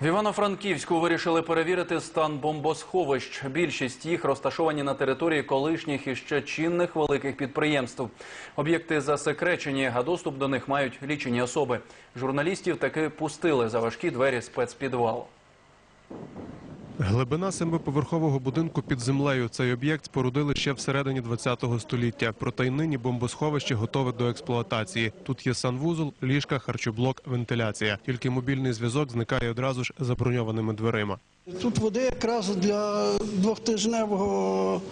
В Івано-Франківську вирішили перевірити стан бомбосховищ. Більшість їх розташовані на території колишніх і ще чинних великих підприємств. Об'єкти засекречені, а доступ до них мають лічені особи. Журналістів таки пустили за важкі двері спецпідвалу. Глибина семиповерхового будинку під землею. Цей об'єкт спорудили ще всередині ХХ століття. Проте й нині бомбосховище готове до експлуатації. Тут є санвузол, ліжка, харчоблок, вентиляція. Тільки мобільний зв'язок зникає одразу ж заброньованими дверима. Тут води якраз для двохтижневого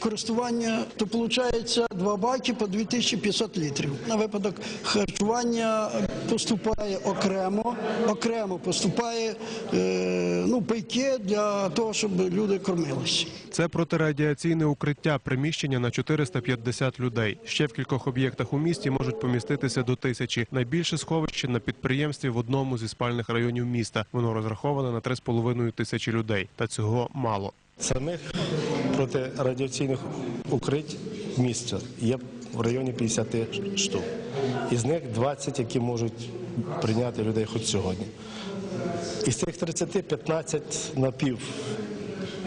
користування, то виходить два баки по 2500 літрів. На випадок харчування поступає окремо, окремо поступає е, ну, пайки для того, щоб люди кормилися. Це протирадіаційне укриття, приміщення на 450 людей. Ще в кількох об'єктах у місті можуть поміститися до тисячі. Найбільше сховище на підприємстві в одному зі спальних районів міста. Воно розраховане на 3,5 тисячі людей. Та цього мало. Самих протирадіаційних укрить місця є в районі 50 штук. Із них 20, які можуть прийняти людей хоч сьогодні. Із цих 30 15 напів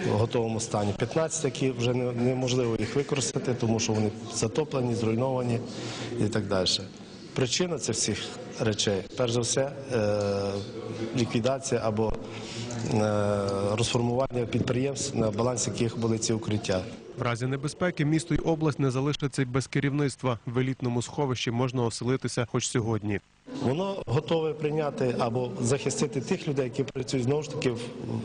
в готовому стані. 15, які вже неможливо їх використати, тому що вони затоплені, зруйновані і так далі. Причина цих всіх речей, перш за все, е, ліквідація або розформування підприємств, на балансі яких були ці укриття. В разі небезпеки місто й область не залишаться без керівництва. В елітному сховищі можна оселитися хоч сьогодні. Воно готове прийняти або захистити тих людей, які працюють знову ж таки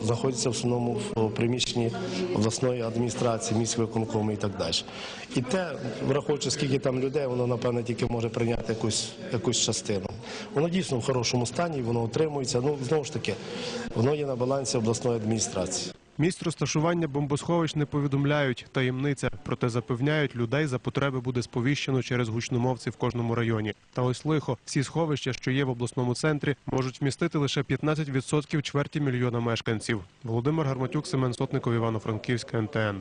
знаходяться в основному в приміщенні обласної адміністрації, міської виконкому і так далі. І те, враховуючи скільки там людей, воно напевне тільки може прийняти якусь якусь частину. Воно дійсно в хорошому стані, воно утримується. Ну знову ж таки, воно є на балансі обласної адміністрації. Місць розташування бомбосховищ не повідомляють таємниця, проте запевняють, людей за потреби буде сповіщено через гучномовці в кожному районі. Та ось лихо, всі сховища, що є в обласному центрі, можуть вмістити лише 15% чверті мільйона мешканців. Володимир Гарматюк, Семен Сотников, Івано-Франківська, НТН.